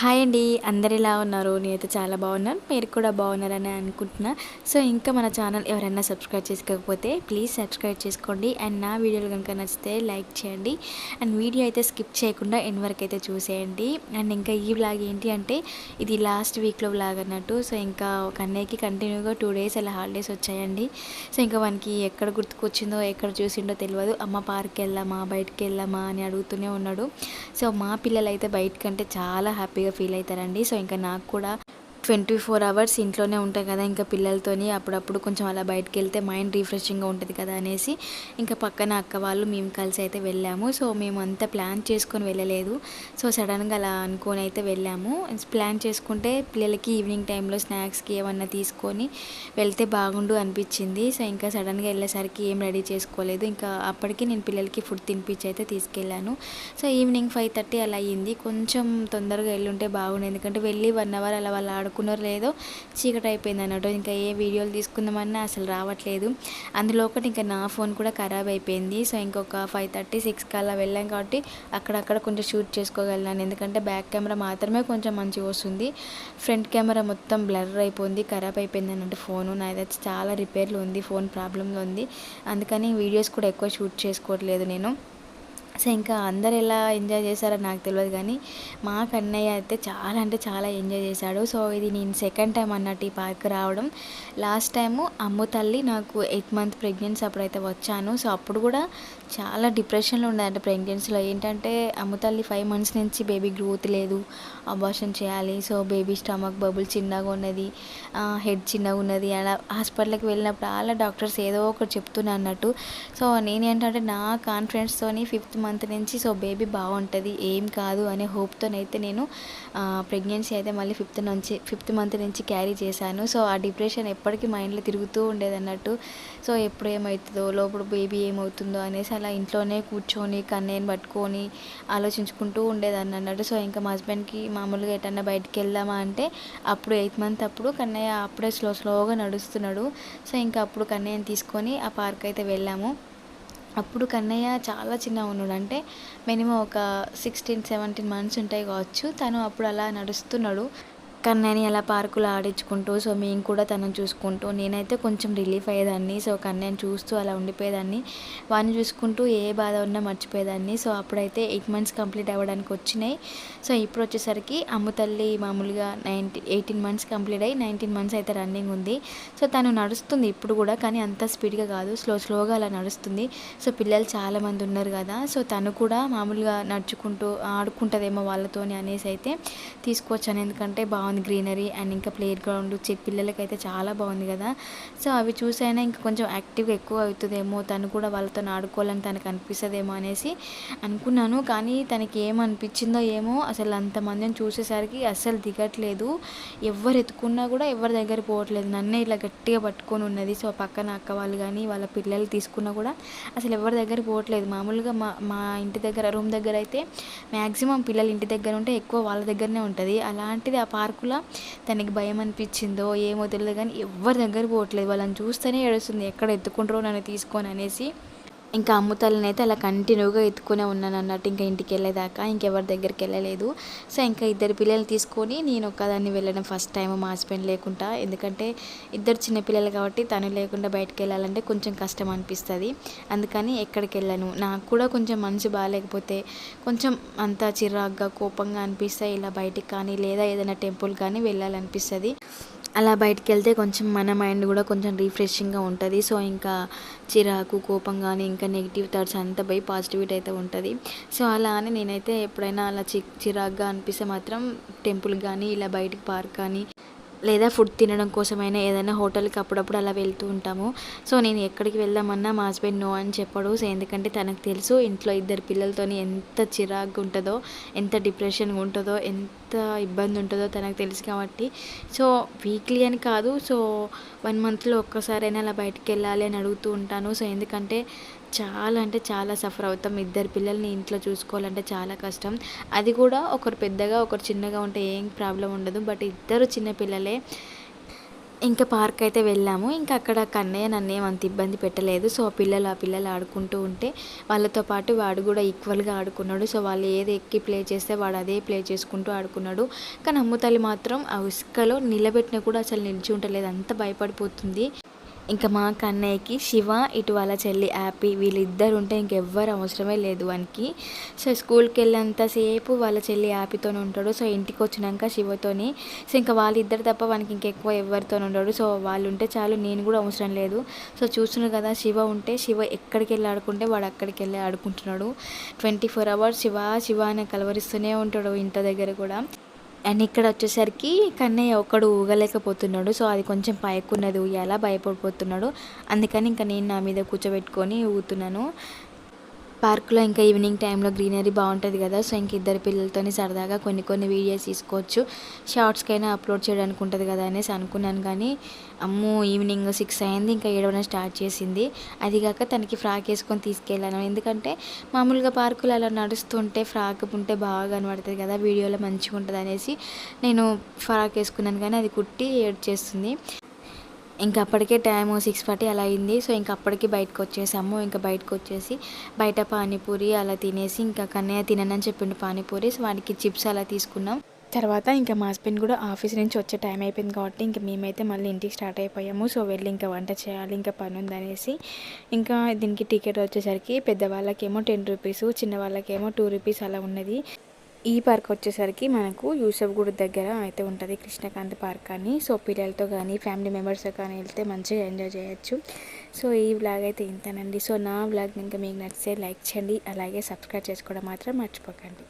Hi అండి. అందరు ఎలా ఉన్నారు? నేనైతే చాలా బాగున్నాను. మీరు కూడా బాగున్నారని అనుకుంటున్నా. సో ఇంకా మన ఛానల్ ఎవరైనా సబ్స్క్రైబ్ చేసుకోకపోతే ప్లీజ్ సబ్స్క్రైబ్ చేసుకోండి. అండ్ నా వీడియోలు కనుక నచ్చితే లైక్ చేయండి. అండ్ వీడియో అయితే స్కిప్ చేయకుండా ఎన్ వరకు అయితే చూసేయండి. అండ్ ఇంకా ఈ బ్లాగ్ ఏంటి అంటే ఇది లాస్ట్ వీక్లో బ్లాగ్ అన్నట్టు. సో ఇంకా ఒక అన్నయ్యకి కంటిన్యూగా టూ డేస్ అలా హాలిడేస్ వచ్చాయండి. సో ఇంకా వానికి ఎక్కడ గుర్తుకొచ్చిందో ఎక్కడ చూసిండో తెలియదు అమ్మ పార్క్ వెళ్దామా బయటకు వెళ్దామా అని అడుగుతూనే ఉన్నాడు. సో మా పిల్లలు అయితే బయటకంటే చాలా హ్యాపీగా ఫీల్ అవుతారండి. సో ఇంకా నాకు కూడా ట్వంటీ ఫోర్ అవర్స్ ఇంట్లోనే ఉంటాయి కదా ఇంకా పిల్లలతోని అప్పుడప్పుడు కొంచెం అలా బయటకు వెళ్తే మైండ్ రిఫ్రెషింగ్గా ఉంటుంది కదా అనేసి ఇంకా పక్కన అక్క వాళ్ళు మేము కలిసి అయితే వెళ్ళాము. సో మేము అంతా ప్లాన్ చేసుకొని వెళ్ళలేదు. సో సడన్గా అలా అనుకొని అయితే వెళ్ళాము. ప్లాన్ చేసుకుంటే పిల్లలకి ఈవినింగ్ టైంలో స్నాక్స్కి ఏమన్నా తీసుకొని వెళ్తే బాగుండు అనిపించింది. సో ఇంకా సడన్గా వెళ్ళేసరికి ఏం రెడీ చేసుకోలేదు. ఇంకా అప్పటికి నేను పిల్లలకి ఫుడ్ తినిపించి అయితే తీసుకెళ్ళాను. సో ఈవినింగ్ ఫైవ్ థర్టీ అలా అయ్యింది కొంచెం తొందరగా వెళ్ళుంటే బాగుండు. ఎందుకంటే వెళ్ళి వన్ అవర్ అలా వాళ్ళు అనుకున్నారో లేదో చీకటి అయిపోయింది అన్నట్టు. ఇంకా ఏ వీడియోలు తీసుకుందామన్నా అసలు రావట్లేదు. అందులో ఒకటి ఇంకా నా ఫోన్ కూడా ఖరాబ్ అయిపోయింది. సో ఇంకొక ఫైవ్ థర్టీ సిక్స్ కల్లా వెళ్ళాం కాబట్టి అక్కడక్కడ కొంచెం షూట్ చేసుకోగలిగాను. ఎందుకంటే బ్యాక్ కెమెరా మాత్రమే కొంచెం మంచిగా వస్తుంది. ఫ్రంట్ కెమెరా మొత్తం బ్లర్ అయిపోయింది ఖరాబ్ అయిపోయింది అన్నట్టు ఫోను. నాదైతే చాలా రిపేర్లు ఉంది ఫోన్ ప్రాబ్లంలో ఉంది. అందుకని వీడియోస్ కూడా ఎక్కువ షూట్ చేసుకోవట్లేదు నేను. సో ఇంకా అందరు ఎలా ఎంజాయ్ చేశారో నాకు తెలియదు కానీ మా కన్నయ్య అయితే చాలా అంటే చాలా ఎంజాయ్ చేశాడు. సో ఇది నేను సెకండ్ టైం అన్నట్టు ఈ పార్క్ రావడం. లాస్ట్ టైము అమ్ము తల్లి నాకు ఎయిట్ మంత్ ప్రెగ్నెన్సీ అప్పుడైతే వచ్చాను. సో అప్పుడు కూడా చాలా డిప్రెషన్లో ఉండదంటే ప్రెగ్నెన్సీలో. ఏంటంటే అమ్ము తల్లి ఫైవ్ మంత్స్ నుంచి బేబీ గ్రోత్ లేదు అబార్షన్ చేయాలి. సో బేబీ స్టమక్ బబుల్ చిన్నగా ఉన్నది హెడ్ చిన్నగా ఉన్నది. అలా హాస్పిటల్కి వెళ్ళినప్పుడు అలా డాక్టర్స్ ఏదో ఒకటి చెప్తున్నా అన్నట్టు. సో నేనేంటంటే నా కాన్ఫిడెన్స్తోని ఫిఫ్త్ మంత్ నుంచి సో బేబీ బాగుంటుంది ఏం కాదు అనే హోప్తోనైతే నేను ప్రెగ్నెన్సీ అయితే మళ్ళీ ఫిఫ్త్ నుంచి ఫిఫ్త్ మంత్ నుంచి క్యారీ చేశాను. సో ఆ డిప్రెషన్ ఎప్పటికీ మైండ్లో తిరుగుతూ ఉండేది అన్నట్టు సో ఎప్పుడు ఏమవుతుందో లోపల బేబీ ఏమవుతుందో అనేసి అలా ఇంట్లోనే కూర్చొని కన్నయ్యని పట్టుకొని ఆలోచించుకుంటూ ఉండేదాన్ని అన్నట్టు సో ఇంకా మా హస్బెండ్కి మామూలుగా ఎటన్నా బయటికి వెళ్దామా అంటే అప్పుడు ఎయిత్ మంత్ అప్పుడు కన్నయ్య అప్పుడే స్లో స్లోగా నడుస్తున్నాడు. సో ఇంకా అప్పుడు కన్నయ్యని తీసుకొని ఆ పార్క్ అయితే వెళ్ళాము. అప్పుడు కన్నయ్య చాలా చిన్న ఉన్నాడు. అంటే మినిమం ఒక సిక్స్టీన్ సెవెంటీన్ మంత్స్ ఉంటాయి కావచ్చు. తను అప్పుడు అలా నడుస్తున్నాడు. కన్నయ్యని అలా పార్కులో ఆడించుకుంటూ సో మేము కూడా తనని చూసుకుంటూ నేనైతే కొంచెం రిలీఫ్ అయ్యేదాన్ని సో కన్నయ్యని చూస్తూ అలా ఉండిపోయేదాన్ని. వాడిని చూసుకుంటూ ఏ బాధ ఉన్నా మర్చిపోయేదాన్ని. సో అప్పుడైతే ఎయిట్ మంత్స్ కంప్లీట్ అవ్వడానికి వచ్చినాయి. సో ఇప్పుడు వచ్చేసరికి అమ్ము తల్లి మామూలుగా నైన్టీ ఎయిటీన్ మంత్స్ కంప్లీట్ అయ్యి నైన్టీన్ మంత్స్ అయితే రన్నింగ్ ఉంది. సో తను నడుస్తుంది ఇప్పుడు కూడా కానీ అంత స్పీడ్గా కాదు. స్లో స్లోగా అలా నడుస్తుంది. సో పిల్లలు చాలామంది ఉన్నారు కదా సో తను కూడా మామూలుగా నడుచుకుంటూ ఆడుకుంటుందేమో వాళ్ళతోని అనేసి అయితే తీసుకొచ్చాను ఎందుకంటే బాగుంది గ్రీనరీ అండ్ ఇంకా ప్లే గ్రౌండ్ పిల్లలకైతే చాలా బాగుంది కదా. సో అవి చూసైనా ఇంకా కొంచెం యాక్టివ్గా ఎక్కువ అవుతుందేమో తను కూడా వాళ్ళతో ఆడుకోవాలని తనకు అనిపిస్తుందేమో అనేసి అనుకున్నాను. కానీ తనకి ఏమనిపించిందో ఏమో అసలు అంతమందిని చూసేసరికి అస్సలు దిగట్లేదు. ఎవరు ఎత్తుకున్నా కూడా ఎవరి దగ్గర పోవట్లేదు. నన్నే ఇలా గట్టిగా పట్టుకొని ఉన్నది. సో పక్కన అక్క వాళ్ళు కానీ వాళ్ళ పిల్లలు తీసుకున్నా కూడా అసలు ఎవరి దగ్గర పోవట్లేదు. మామూలుగా మా మా ఇంటి దగ్గర రూమ్ దగ్గర అయితే మ్యాక్సిమం పిల్లలు ఇంటి దగ్గర ఉంటే ఎక్కువ వాళ్ళ దగ్గరనే ఉంటుంది. అలాంటిది ఆ పార్కు లోపల తనకి భయం అనిపించిందో ఏమో తెలియదు కానీ ఎవరి దగ్గర పోవట్లేదు. వాళ్ళని చూస్తేనే ఏడుస్తుంది. ఎక్కడ ఎత్తుకుంటారో నన్ను తీసుకొని అనేసి ఇంకా అమ్ముతాలని అయితే అలా కంటిన్యూగా ఎత్తుకునే ఉన్నాను అన్నట్టు ఇంకా ఇంటికి వెళ్ళేదాకా ఇంకెవరి దగ్గరికి వెళ్ళలేదు. సో ఇంకా ఇద్దరు పిల్లలు తీసుకొని నేను ఒక్కదాన్ని వెళ్ళడం ఫస్ట్ టైం మా హస్బెండ్ లేకుండా. ఎందుకంటే ఇద్దరు చిన్న పిల్లలు కాబట్టి తను లేకుండా బయటకు వెళ్ళాలంటే కొంచెం కష్టం అనిపిస్తుంది. అందుకని ఎక్కడికి వెళ్ళను. నాకు కూడా కొంచెం మనసు బాగాలేకపోతే కొంచెం అంత చిరాగ్గా కోపంగా అనిపిస్తే ఇలా బయటికి కానీ లేదా ఏదైనా టెంపుల్ కానీ వెళ్ళాలనిపిస్తుంది. అలా బయటికి వెళ్తే కొంచెం మన మైండ్ కూడా కొంచెం రిఫ్రెషింగ్గా ఉంటుంది. సో ఇంకా చిరాకు కోపం కానీ ఇంకా నెగిటివ్ థాట్స్ అంతా పోయి పాజిటివిటీ అయితే ఉంటుంది. సో అలా అని నేనైతే ఎప్పుడైనా అలా చి చిరాకుగా అనిపిస్తే మాత్రం టెంపుల్ కానీ ఇలా బయటికి పార్క్ కానీ లేదా ఫుడ్ తినడం కోసమైనా ఏదైనా హోటల్కి అప్పుడప్పుడు అలా వెళ్తూ ఉంటాము. సో నేను ఎక్కడికి వెళ్దామన్నా మా హస్బెండ్ నో అని చెప్పడు. సో ఎందుకంటే తనకు తెలుసు ఇంట్లో ఇద్దరు పిల్లలతోని ఎంత చిరాగ్గా ఉంటుందో ఎంత డిప్రెషన్గా ఉంటుందో ఎంత ఇబ్బంది ఉంటుందో తనకు తెలుసు కాబట్టి. సో వీక్లీ అని కాదు. సో వన్ మంత్లో ఒక్కసారైనా అలా బయటికి వెళ్ళాలి అని అడుగుతూ ఉంటాను. సో ఎందుకంటే చాలా అంటే చాలా సఫర్ అవుతాం. ఇద్దరు పిల్లల్ని ఇంట్లో చూసుకోవాలంటే చాలా కష్టం. అది కూడా ఒకరు పెద్దగా ఒకరు చిన్నగా ఉంటే ఏం ప్రాబ్లం ఉండదు. బట్ ఇద్దరు చిన్న పిల్లలే ఇంకా పార్క్ అయితే వెళ్ళాము. ఇంకా అక్కడ కన్నయ్య నన్ను అంత ఇబ్బంది పెట్టలేదు. సో ఆ పిల్లలు ఆ పిల్లలు ఆడుకుంటూ ఉంటే వాళ్ళతో పాటు వాడు కూడా ఈక్వల్గా ఆడుకున్నాడు. సో వాళ్ళు ఏది ఎక్కి ప్లే చేస్తే వాడు అదే ప్లే చేసుకుంటూ ఆడుకున్నాడు. కానీ అమ్ముతల్లి మాత్రం ఆ ఉసుకలో నిలబెట్టినా కూడా అసలు నిలిచి ఉండలేదు. అంత భయపడిపోతుంది. ఇంకా మా కన్నయ్యకి శివ ఇటు వాళ్ళ చెల్లి హ్యాపీ వీళ్ళిద్దరు ఉంటే ఇంకెవ్వరు అవసరమే లేదు వానికి. సో స్కూల్కి వెళ్ళేంతసేపు వాళ్ళ చెల్లి హ్యాపీతోనే ఉంటాడు. సో ఇంటికి వచ్చినాక శివతోని. సో ఇంకా వాళ్ళిద్దరు తప్ప వానికి ఇంకెక్కువ ఎవరితో ఉండడు. సో వాళ్ళు ఉంటే చాలు నేను కూడా అవసరం లేదు. సో చూస్తున్నాను కదా శివ ఉంటే శివ ఎక్కడికి వెళ్ళి ఆడుకుంటే వాడు అక్కడికి వెళ్ళి ఆడుకుంటున్నాడు. Twenty four hours Shiva Shiva అని కలవరిస్తూనే ఉంటాడు ఇంత దగ్గర కూడా. అండ్ ఇక్కడ వచ్చేసరికి కన్నయ్య ఒక్కడు ఊగలేకపోతున్నాడు సో అది కొంచెం పైకున్నది ఊయాల భయపడిపోతున్నాడు. అందుకని ఇంకా నేను నా మీద కూర్చోబెట్టుకొని ఊగుతున్నాను. పార్క్లో ఇంకా ఈవినింగ్ టైంలో గ్రీనరీ బాగుంటుంది కదా సో ఇంక ఇద్దరు పిల్లలతోని సరదాగా కొన్ని కొన్ని వీడియోస్ తీసుకోవచ్చు. షార్ట్స్కైనా అప్లోడ్ చేయడానికి ఉంటుంది కదా అనేసి అనుకున్నాను కానీ అమ్మో ఈవినింగ్ సిక్స్ అయింది ఇంకా ఏడవడం స్టార్ట్ చేసింది. అది కాక తనకి ఫ్రాక్ వేసుకొని తీసుకెళ్ళాను. ఎందుకంటే మామూలుగా పార్కులు అలా నడుస్తుంటే ఫ్రాక్ ఉంటే బాగా కనబడుతుంది కదా వీడియోలో మంచిగా ఉంటుంది అనేసి నేను ఫ్రాక్ వేసుకున్నాను కానీ అది కుట్టి ఏడ్ చేస్తుంది. ఇంకా అప్పటికే టైము సిక్స్ ఫార్టీ అలా అయింది. సో ఇంకా అప్పటికి బయటకు వచ్చేసాము. ఇంకా బయటకు వచ్చేసి బయట పానీపూరి అలా తినేసి ఇంకా కన్నయ్య తిననని చెప్పిండు పానీపూరి. సో వాడికి చిప్స్ అలా తీసుకున్నాం. తర్వాత ఇంకా మా హస్బెండ్ కూడా ఆఫీస్ నుంచి వచ్చే టైం అయిపోయింది కాబట్టి ఇంకా మేమైతే మళ్ళీ ఇంటికి స్టార్ట్ అయిపోయాము. సో వెళ్ళి ఇంకా వంట చేయాలి ఇంకా పని ఉందనేసి ఇంకా దీనికి టికెట్ వచ్చేసరికి పెద్దవాళ్ళకేమో టెన్ రూపీస్ చిన్న వాళ్ళకేమో టూ రూపీస్ అలా ఉన్నది. ఈ పార్క్ వచ్చేసరికి మనకు యూసఫ్గూడ్ దగ్గర అయితే ఉంటుంది కృష్ణకాంత్ పార్క్ అని. సో పిల్లలతో కానీ ఫ్యామిలీ మెంబర్స్తో కానీ వెళ్తే మంచిగా ఎంజాయ్ చేయొచ్చు. సో ఈ వ్లాగ్ అయితే ఇంతనండి. సో నా వ్లాగ్ ఇంకా మీకు నచ్చితే లైక్ చేయండి. అలాగే సబ్స్క్రైబ్ చేసుకోవడం మాత్రం మర్చిపోకండి.